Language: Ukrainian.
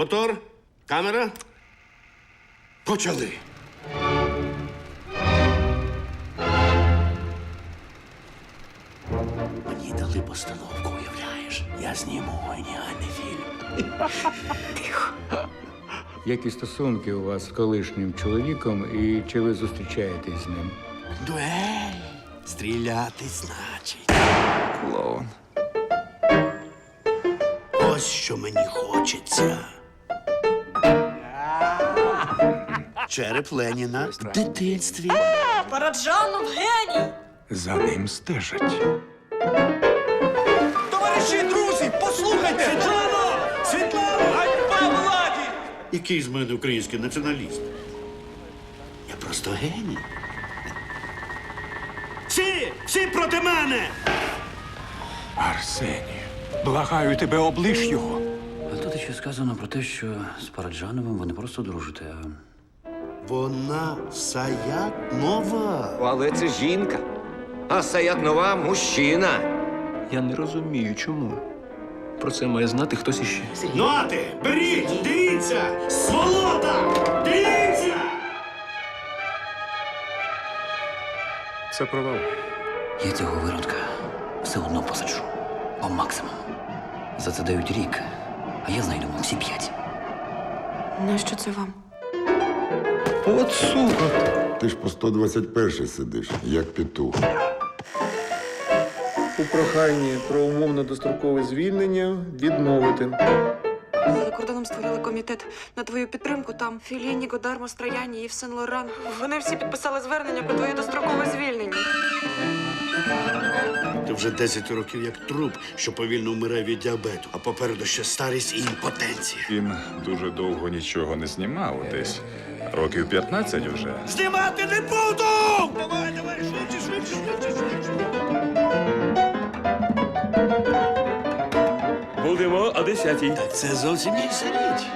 Мотор, камера. Почали. Мені дали постановку, уявляєш. Я зніму геніальний фільм. Які стосунки у вас з колишнім чоловіком і чи ви зустрічаєтесь з ним? Дуель. Стріляти значить. Клоун. Ось що мені хочеться. Череп Леніна в дитинстві. Параджанов геній! За ним стежать. Товариші, друзі, послухайте! Світлано! Світлано! Ганьба владі! Який з мене український націоналіст? Я просто геній. Всі! Всі проти мене! Арсенію, благаю тебе, облиш його. А тут ще сказано про те, що з Параджановим ви не просто дружите, а Вона саяк нова. Але це жінка. А Саят нова мужчина. Я не розумію, чому. Про це має знати хтось іще. Ноти! Беріть! Дивіться! Сволота! Дивіться! Це провал. я цього виродка все одно посаджу. По максимуму. За це дають рік, а я знайду всі п'ять. Нащо це вам? От сука! Ти ж по 121 сидиш, як петух. у проханні про умовно дострокове звільнення відмовити. За кордоном створили комітет на твою підтримку. Там Філіні, Годармо, Страяні, Ів Сен Лоран. Вони всі підписали звернення про твоє дострокове звільнення. Ти вже 10 років як труп, що повільно вмирає від діабету, а попереду ще старість і імпотенція. Він дуже довго нічого не знімав, десь років 15 вже. Знімати не буду! Давай, давай, швидше, швидше, швидше, швидше. Будемо о 10. Так Це зовсім інша річ.